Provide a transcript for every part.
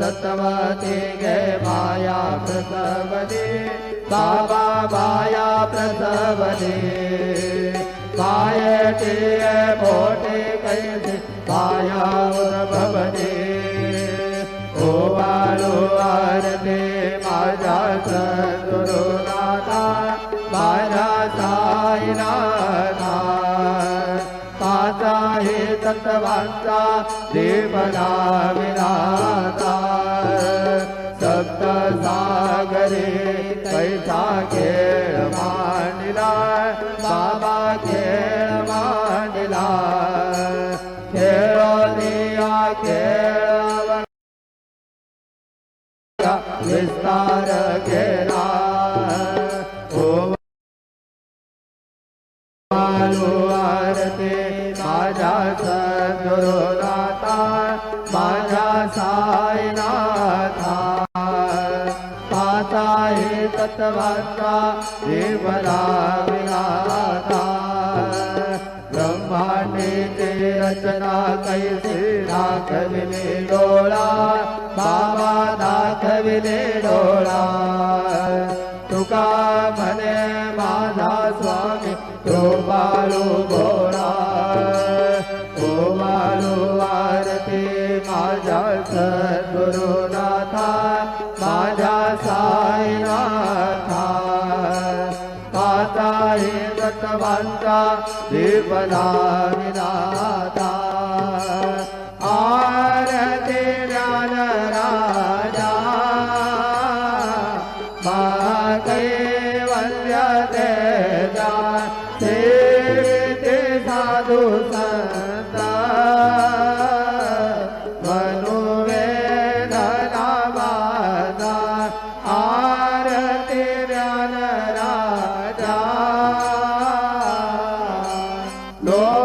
सत्वते गे माया प्रसवने बाबा माया प्रसवने मायते मोठे कैसे माया उद्भवने ओ वाळू आरते माझ्या सद्गुरुनाथा हे देवना विराता सप्त सागरे कैसा खेळ हे देवला देवला विनाथा ब्रह्मांडेचे रचना कैसे दाखविले डोळा बाबा दाखविले डोळा। तुका म्हणे हे तत्वांचा देवला विनाथा Lord.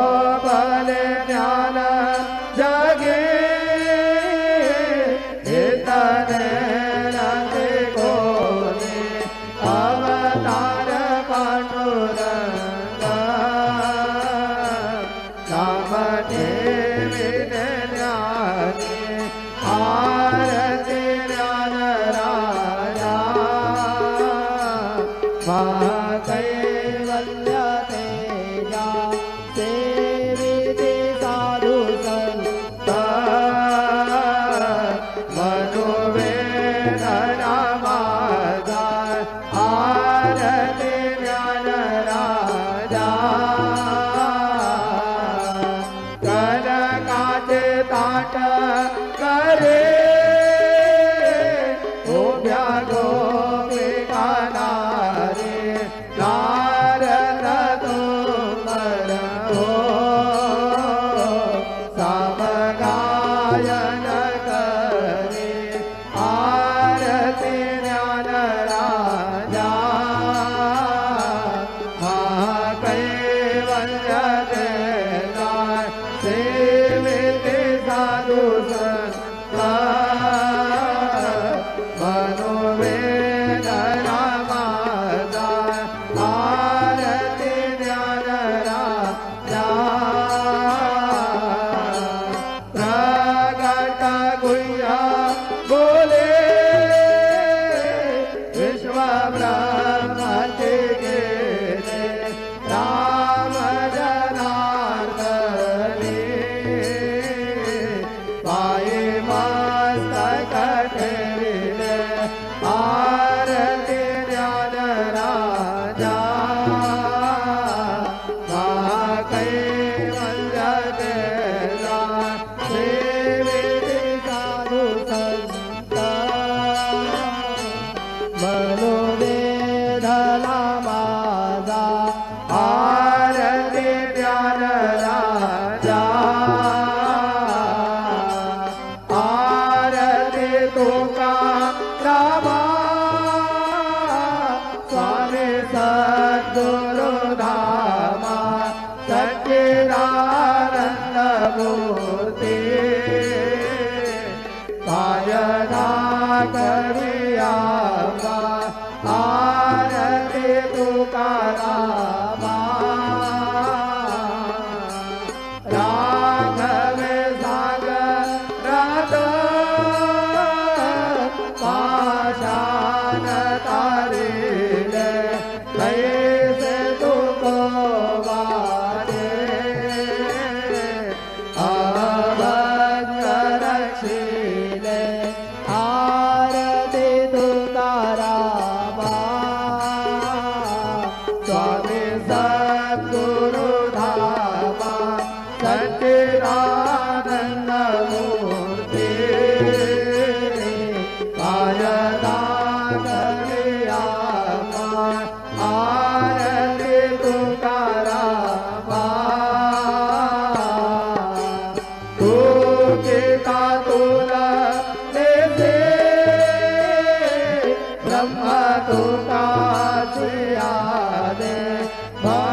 লাগই Radhe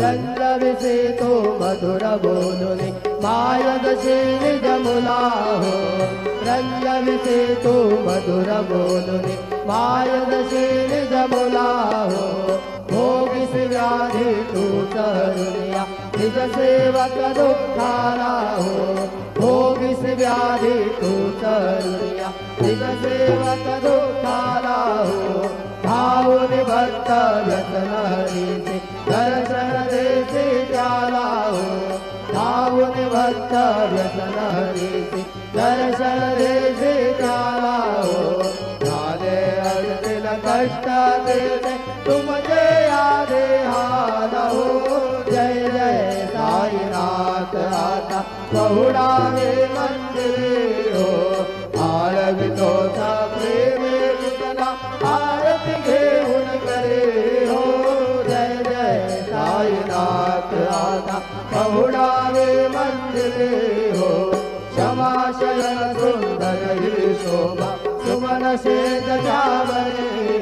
विसे तो मधुर बोलुनि मायद शील जमुला हो रंग विसे तो मधुर बोलुनि मायद शील जमुला हो भोगिस व्याधि तू करुनिया निज सेवक दुखारा हो भोगिस तू करुनिया निज सेवक दुखारा हो दर्शन देसे हो भावुन भक्त व्यसन हरीसे दर्शन देसे प्याला हो राधे कष्ट देते तुम जय आधे हाल हो जय जय साईनाथ आता बहुड़ा मंदिर हो आरग तो हरे मन्दिरे हो। क्षमाशयन सुन्दरी शोभा। सुमन से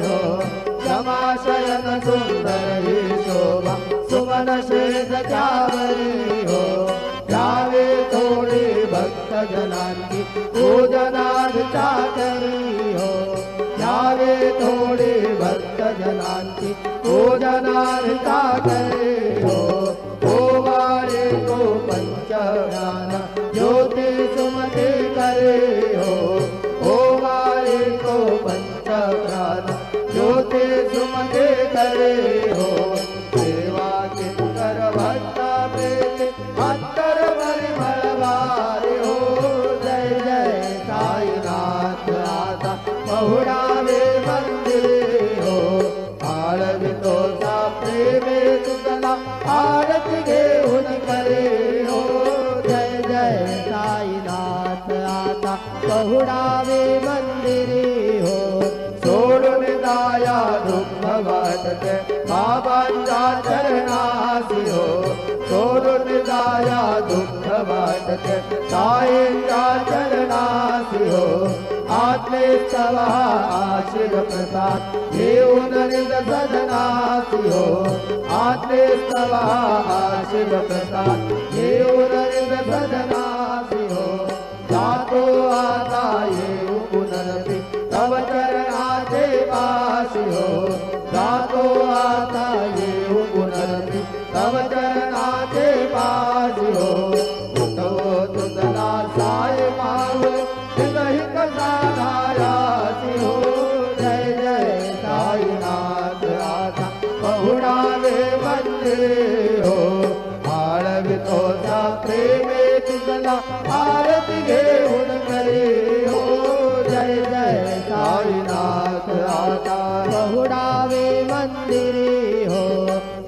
हो। क्षमाशयन सुन्दरी शोभा। सुमन से हो। चारे थोडे भक्तजनान्ति जनाति ओजनार्ता हो। चारे थोडे भक्तजनान्ति जनाति ओजनार्ता हो। ज्ञान ज्योति सुमति करे हो ओ मारे को पंच करे हो। आता बहुड़ा मंदिर हो। सोडून दाया दुःख वाटते बाबांच्या चरणासी हो। सोडून दाया दुःख वाटते साईंच्या चरणासी हो। आत्मे तवा आशीर प्रसाद घेऊन निज सदनासी हो। आत्मे तवा आशीर प्रसाद निज सदनासी हो। 啊，大爷。मंदिरी हो।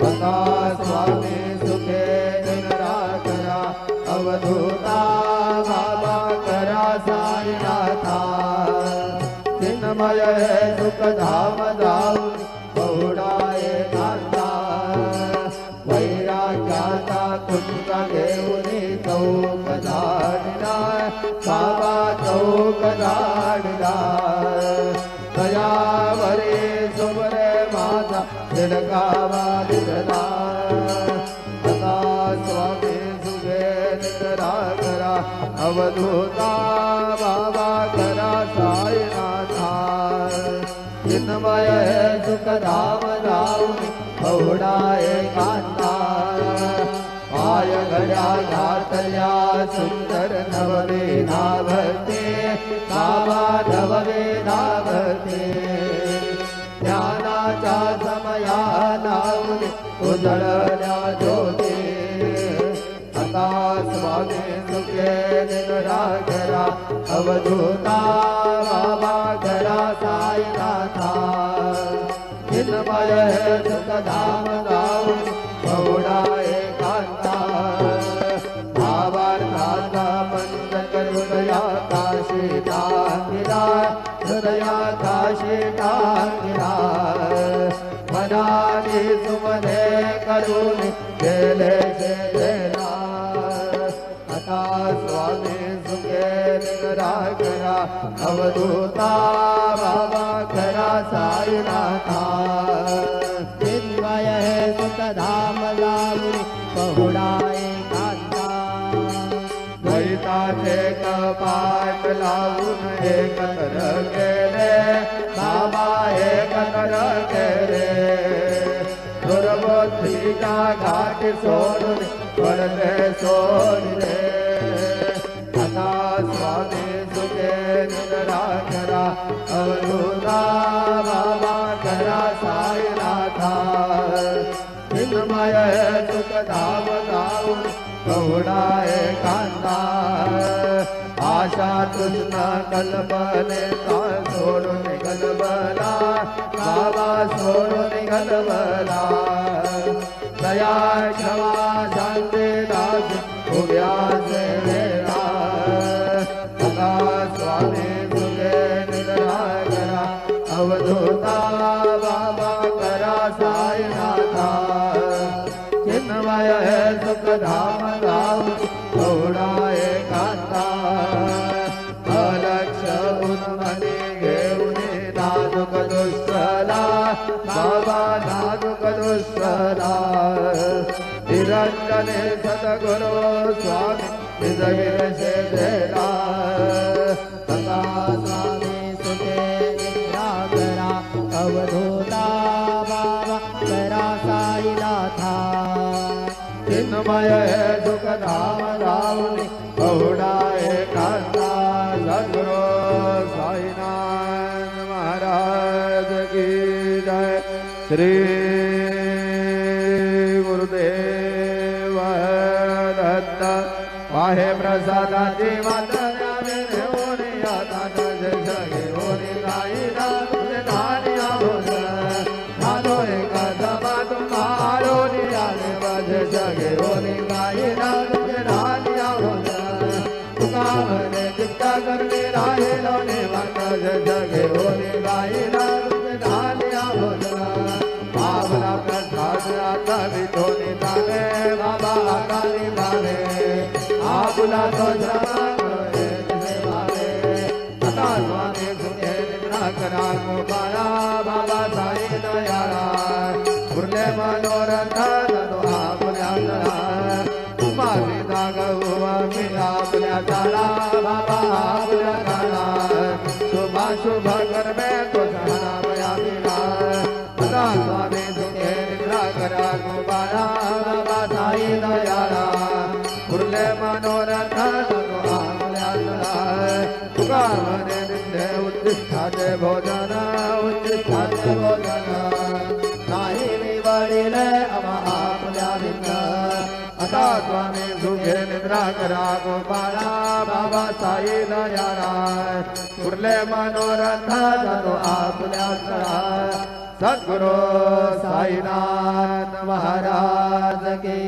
कथा स्वामी सुखे निरा करा अवधूता बाबा करा साईनाथा। चिन्मय सुख धाम जाऊन तिडकावा दिसला स्वामी सुगे निद्रा करा अवधूता बाबा करा चिन्मय सुख धाम जाऊन बहुडाए कांता पाय घड्या घातल्या सुंदर नववे नाभते बाबा नववे ज्ञानाच्या समया नाम उजड़ा ज्योति। आता स्वामी सुखे निरा करा अवधूता बाबा करा दिन भय सुख धाम गाऊन करून जल शेला आता स्वामी सुखे निरा करा अवधूता बाबा करा साईनाथा चिन्मय सुख धाम लावून बहुडाए कांता द्वैताचे कपाट लावून एक केले बाबा एक केले. दुर्बुद्धीच्या घाट सोडून पडते सोडले आता स्वामी सुखे निद्रा करा अवधूता बाबा करा साईनाथा। चिन्मय सुख धाम गाऊन गौडाए कांता आशा तृष्णा कल्पने का सोडून गलबला बाबा सोडून गलबला दया क्षमा शांती दास हो सेवेला Yeah. आता स्वामी सुने निद्रा नाही आम्हा आपल्या भिन्न आता स्वामी सुखे निद्रा करा गोपाळा बाबा साई दयाराय कुर्ले मनोरथ जातो आपल्या सळा सद्गुरु साईनाथ महाराज की